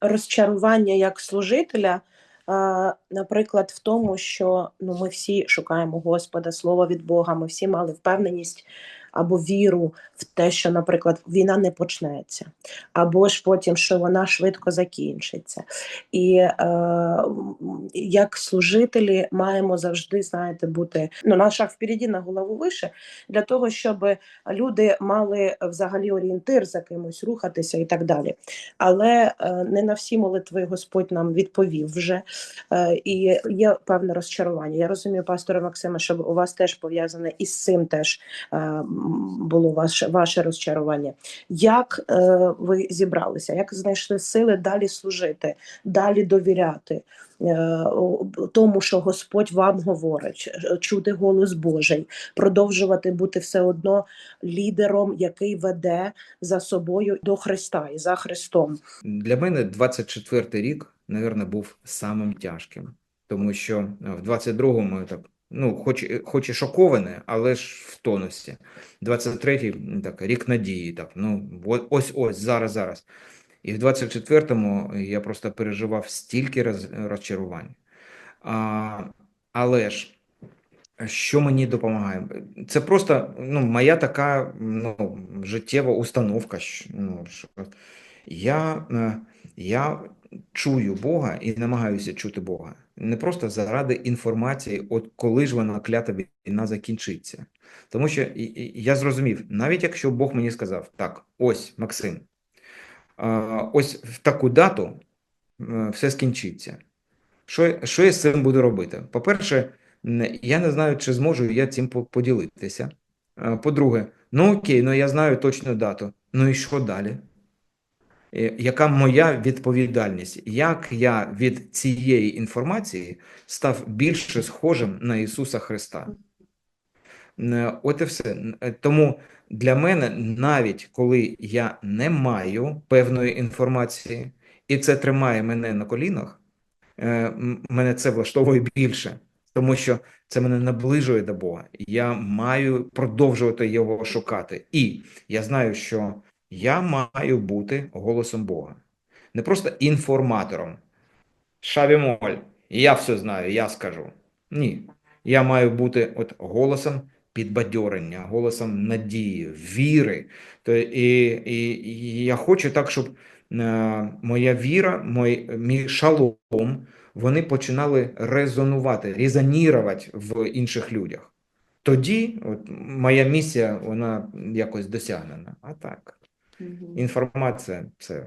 розчарування як служителя, наприклад, в тому, що ну, ми всі шукаємо Господа, слово від Бога, ми всі мали впевненість або віру в те, що, наприклад, війна не почнеться, або ж потім, що вона швидко закінчиться. І е, як служителі маємо завжди, знаєте, бути ну, на шаг впереді, на голову вище, для того, щоб люди мали взагалі орієнтир за кимось рухатися і так далі. Але е, не на всі молитви Господь нам відповів вже. Е, і є певне розчарування. Я розумію, пасторе Максиме, що у вас теж пов'язане із цим теж е, було ваше, ваше розчарування. Як е, ви зібралися? Як знайшли сили далі служити, далі довіряти? е, Тому, що Господь вам говорить, е, чути голос Божий, продовжувати бути все одно лідером, який веде за собою до Христа і за Христом. Для мене 24-й рік, напевно, був самим тяжким, тому що е, в 22-му так, ну, хоч, хоч і шоковане, але ж в тонусі. 23-й так, рік надії, так, ну, ось ось, зараз, зараз. І в 24-му я просто переживав стільки роз, розчарувань. А, але ж що мені допомагає? Це просто ну, моя така ну, життєва установка. що, Ну, що я, е, я чую Бога і намагаюся чути Бога. Не просто заради інформації, от коли ж вона клята війна закінчиться. Тому що я зрозумів, навіть якщо Бог мені сказав, так, ось, Максим, ось в таку дату е, все скінчиться. Що, що я з цим буду робити? По-перше, я не знаю, чи зможу я цим поділитися. Е, По-друге, ну окей, ну я знаю точну дату. Ну і що далі? Е, Яка моя відповідальність? Як я від цієї інформації став більше схожим на Ісуса Христа? Е, От і все. Е, Тому для мене, навіть коли я не маю певної інформації, і це тримає мене на колінах, мене це влаштовує більше, тому що це мене наближує до Бога. Я маю продовжувати його шукати. І я знаю, що я маю бути голосом Бога, не просто інформатором. Шавімоль, я все знаю, я скажу. Ні. Я маю бути от голосом підбадьорення, голосом надії, віри. То, і, і, і я хочу так, щоб е, моя віра, мой, мій шалом, вони починали резонувати, резонірувати в інших людях. Тоді от, моя місія, вона якось досягнена. А так, інформація це